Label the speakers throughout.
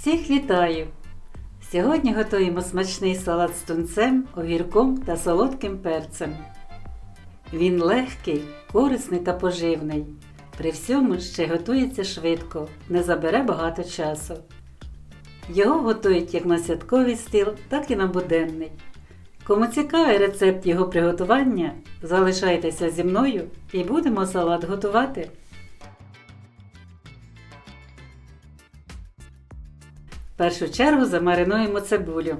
Speaker 1: Всіх вітаю! Сьогодні готуємо смачний салат з тунцем, огірком та солодким перцем. Він легкий, корисний та поживний. При всьому ще готується швидко, не забере багато часу. Його готують як на святковий стіл, так і на буденний. Кому цікавий рецепт його приготування, залишайтеся зі мною і будемо салат готувати. В першу чергу замаринуємо цибулю.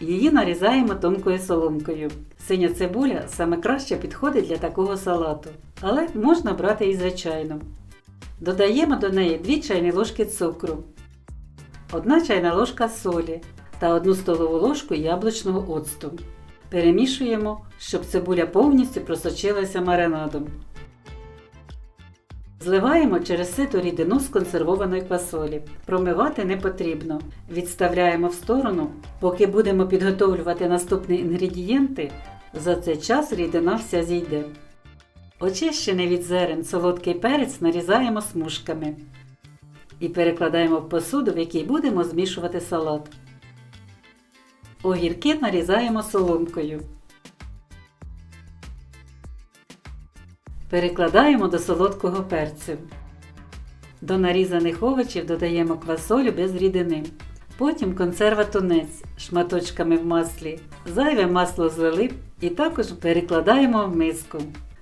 Speaker 1: Її нарізаємо тонкою соломкою. Синя цибуля саме краще підходить для такого салату, але можна брати і звичайну. Додаємо до неї 2 чайні ложки цукру, 1 чайна ложка солі та 1 столову ложку яблучного оцту. Перемішуємо, щоб цибуля повністю просочилася маринадом. Зливаємо через сито рідину з консервованої квасолі. Промивати не потрібно. Відставляємо в сторону, поки будемо підготовлювати наступні інгредієнти. За цей час рідина вся зійде. Очищений від зерен солодкий перець нарізаємо смужками і перекладаємо в посуду, в якій будемо змішувати салат. Огірки нарізаємо соломкою. Перекладаємо до солодкого перцю. До нарізаних овочів додаємо квасолю без рідини. Потім консерва тунець шматочками в маслі. Зайве масло злили і також перекладаємо в миску.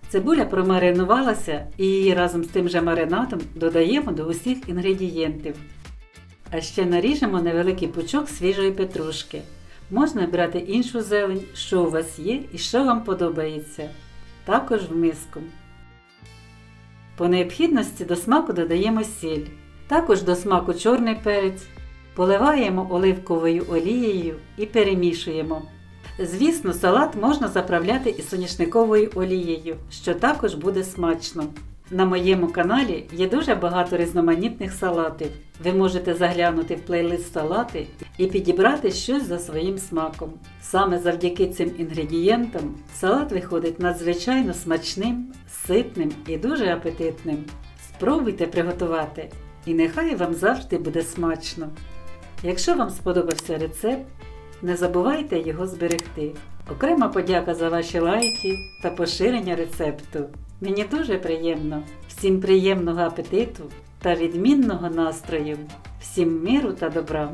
Speaker 1: Цибуля промаринувалася і її разом з тим же маринадом додаємо до усіх інгредієнтів. А ще наріжемо невеликий пучок свіжої петрушки. Можна брати іншу зелень, що у вас є і що вам подобається. Також в миску. По необхідності до смаку додаємо сіль. Також до смаку чорний перець. Поливаємо оливковою олією і перемішуємо. Звісно, салат можна заправляти і соняшниковою олією, що також буде смачно. На моєму каналі є дуже багато різноманітних салатів. Ви можете заглянути в плейлист салати і підібрати щось за своїм смаком. Саме завдяки цим інгредієнтам салат виходить надзвичайно смачним, ситним і дуже апетитним. Спробуйте приготувати, і нехай вам завжди буде смачно. Якщо вам сподобався рецепт, не забувайте його зберегти. Окрема подяка за ваші лайки та поширення рецепту. Мені дуже приємно. Всім приємного апетиту та відмінного настрою. Всім миру та добра!